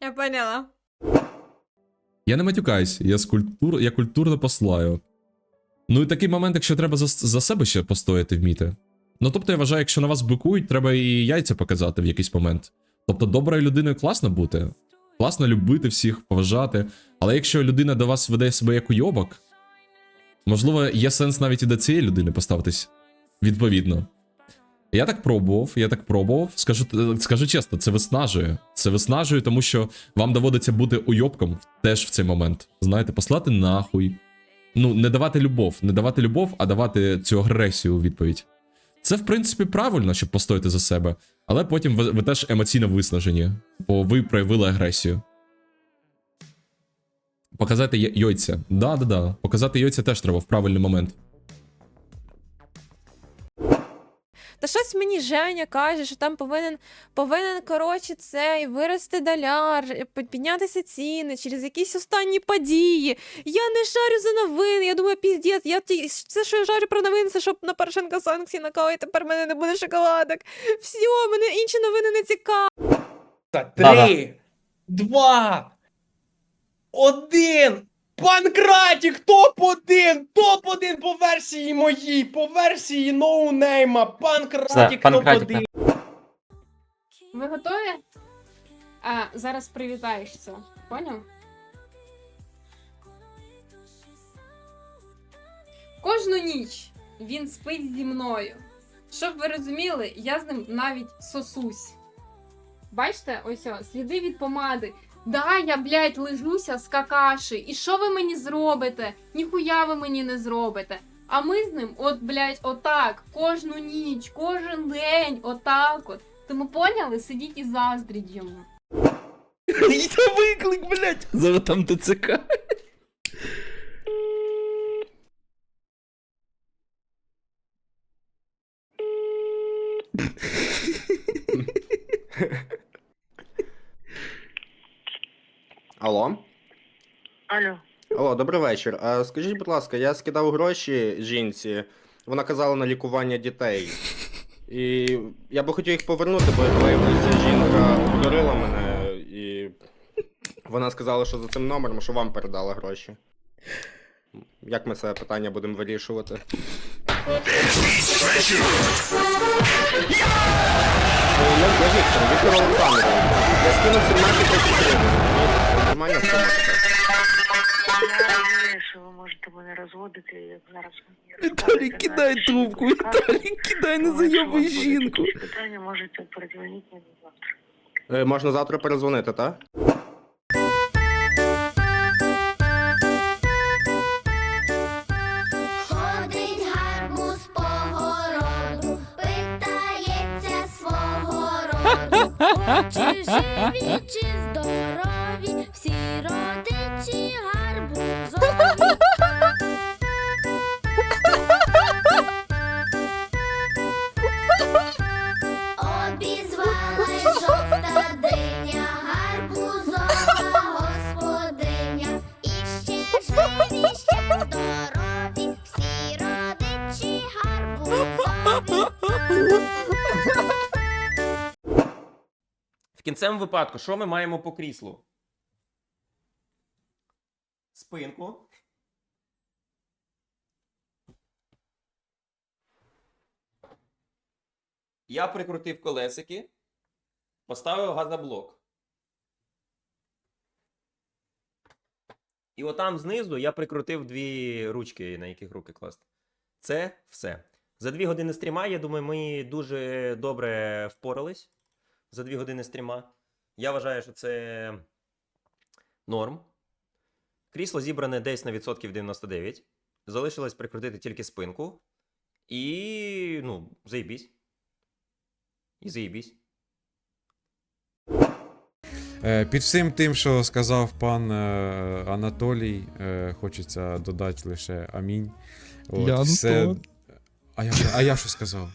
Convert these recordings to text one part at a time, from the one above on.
Я поняла. Я не матюкаюсь, я з культур, я культурно послаю. Ну і такий момент, якщо треба за, за себе ще постояти вміти. Ну тобто я вважаю, якщо на вас бикують, треба і яйця показати в якийсь момент. Тобто, доброю людиною класно бути, класно любити всіх, поважати. Але якщо людина до вас веде себе як уйобок, можливо, є сенс навіть і до цієї людини поставитись відповідно. Я так пробував, я так пробував. Скажу, скажу чесно, це виснажує. Це виснажує, тому що вам доводиться бути уйобком теж в цей момент. Знаєте, послати нахуй. Ну, не давати любов, не давати любов, а давати цю агресію у відповідь. Це, в принципі, правильно, щоб постояти за себе, але потім ви, ви теж емоційно виснажені, бо ви проявили агресію. Показати йойця. Да, да, да. Показати йойця теж треба в правильний момент. Та щось мені Женя каже, що там повинен, повинен коротше, цей вирости доляр, піднятися ціни через якісь останні події. Я не шарю за новини. Я думаю, піздець, я ті, все, що я шарю про новини, це щоб на Порошенка санкції наклали, тепер в мене не буде шоколадок. Все, мене інші новини не цікавлять. Та три, два, один. Панкратік топ-1! Топ-1 по версії моїй, по версії ноунейма. Панкратік Панкратік, топ-1. Ви готові? А, зараз привітаєшся. Поняв? Кожну ніч він спить зі мною. Щоб ви розуміли, я з ним навіть сосусь. Бачите, ось о, сліди від помади. Да, я, блядь, лежуся з какаші. І що ви мені зробите? Ніхуя ви мені не зробите. А ми з ним, от, блядь, отак, кожну ніч, кожен день, отак от. Тому поняли? Сидіть і заздріть йому. Це виклик, блядь! Зараз там ТЦК. Алло? Алло, Алло, добрий вечір. А, скажіть, будь ласка, я скидав гроші жінці. Вона казала на лікування дітей. І я би хотів їх повернути, бо як виявилося, жінка обдурила мене і вона сказала, що за цим номером, що вам передала гроші. Як ми це питання будемо вирішувати? Е, Я, я Віктор, Віктор Олександрович. Я скинув 17 тисяч гривень. Це Нормально сума така. що ви можете мене розводити, як зараз мені Віталій, розказуєте, кидай трубку. Віталій, кидай, не Тому, якщо зайобуй будуть жінку. якісь питання можете передзвонити мені завтра. Е, Можна завтра перезвонити, так? Чи живі, чи здорові, всі родичі гарбузові. Обізвалась жовта диня, гарбузова господиня. І ще живі, ще здорові, всі родичі гарбузові. Кінцевому випадку, що ми маємо по кріслу? Спинку. Я прикрутив колесики, поставив газоблок. І отам знизу я прикрутив дві ручки, на яких руки класти. Це все. За дві години стріма, я думаю, ми дуже добре впорались за дві години стріма. Я вважаю, що це норм. Крісло зібране десь на відсотків 99. Залишилось прикрутити тільки спинку. І, ну, заїбісь. І заїбісь. Е, Під всім тим, що сказав пан е, Анатолій, е, хочеться додати лише амінь. От, Я все... А я, а я що сказав?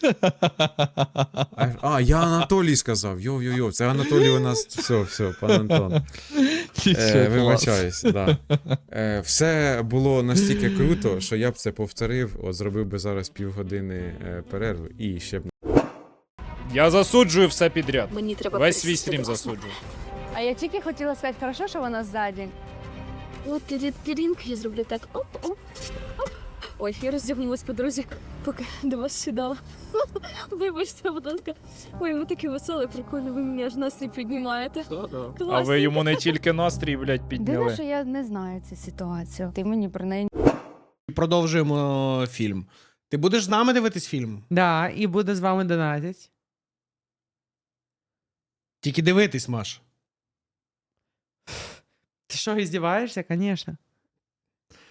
А, а, я Анатолій сказав. Йо-йо-йо, це Анатолій у нас. Все, все, пан Антон. Е, вибачаюсь, да. Е, все було настільки круто, що я б це повторив, от зробив би зараз півгодини е, перерву і ще б Я засуджую все підряд. Мені треба Весь свій стрім засуджую. А я тільки хотіла сказати, хорошо, що вона ззаді. От я зроблю так. Оп, оп, оп. Ой, я роздягнулась по дорозі, поки до вас сідала. Вибачте, будь ласка. Ой, ви такі веселі, прикольні, ви мені аж настрій піднімаєте. А ви йому не тільки настрій, блядь, Дивно, підняли. що я не знаю цю ситуацію. Ти мені про неї Продовжуємо фільм. Ти будеш з нами дивитись фільм? Да, і буде з вами донатить. Тільки дивитись, Маш. Ти що, іздіваєшся? Конечно.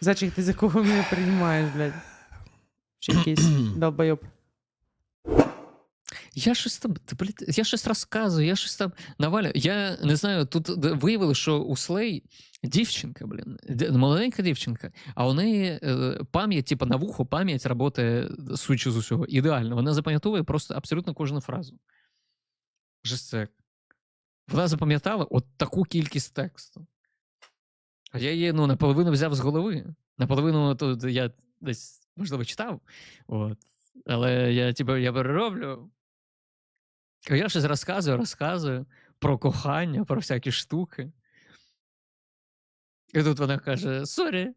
Зачек, ти за кого мене приймаєш, блядь? Чи якийсь долбойоб. Я щось там, я щось розказую, я щось там навалю. Я не знаю, тут виявили, що у Слей дівчинка, блін, молоденька дівчинка, а у неї е, пам'ять, типу, на вухо пам'ять працює, судячи з усього, ідеально. Вона запам'ятовує просто абсолютно кожну фразу. Жестяк. Вона запам'ятала от таку кількість тексту. А я її ну, наполовину взяв з голови. Наполовину то я десь, можливо, читав. От. Але я, типу, я перероблю. Я щось розказую, розказую про кохання, про всякі штуки. І тут вона каже: Сорі,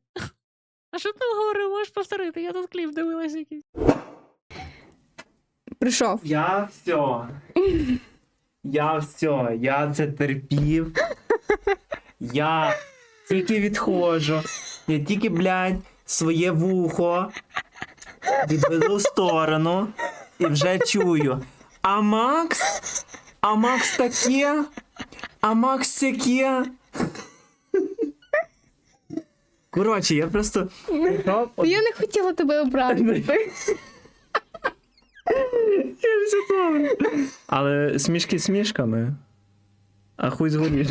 а що ти говорив, можеш повторити? Я тут кліп дивилась якийсь. прийшов. Я все. Я все. Я це терпів. Я тільки відходжу. Я тільки, блядь, своє вухо відведу в сторону і вже чую. А Макс? А Макс таке? А Макс сяке? Коротше, я просто. Я не хотіла тебе обрати. Але смішки смішками. А хуй згоріш.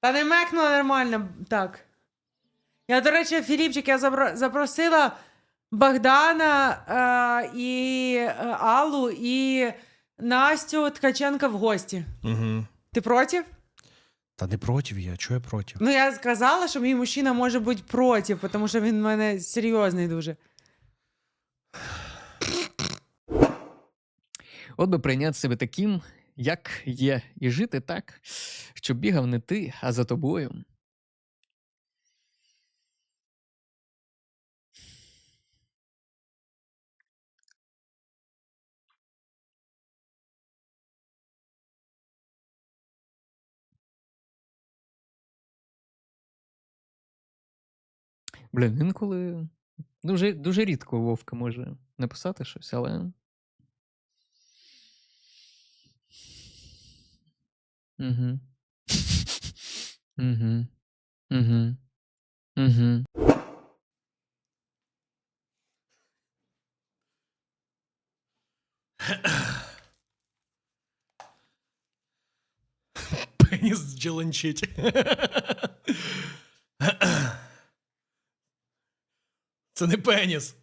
Та не мекнула нормально. Так. Я, до речі, Філіпчик, я запросила Богдана е, і е, Аллу і Настю Ткаченка в гості. Угу. Ти проти? Та не проти я, чого я проти? Ну, я сказала, що мій мужчина може бути проти, тому що він в мене серйозний дуже. От би прийняти себе таким, як є, і жити так, щоб бігав не ти, а за тобою. Блін, інколи дуже, дуже рідко Вовка може написати щось, але. Угу. Угу. Угу. Угу. Пеніс джеленчить. Це не пеніс.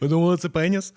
Ви думали, це пеніс?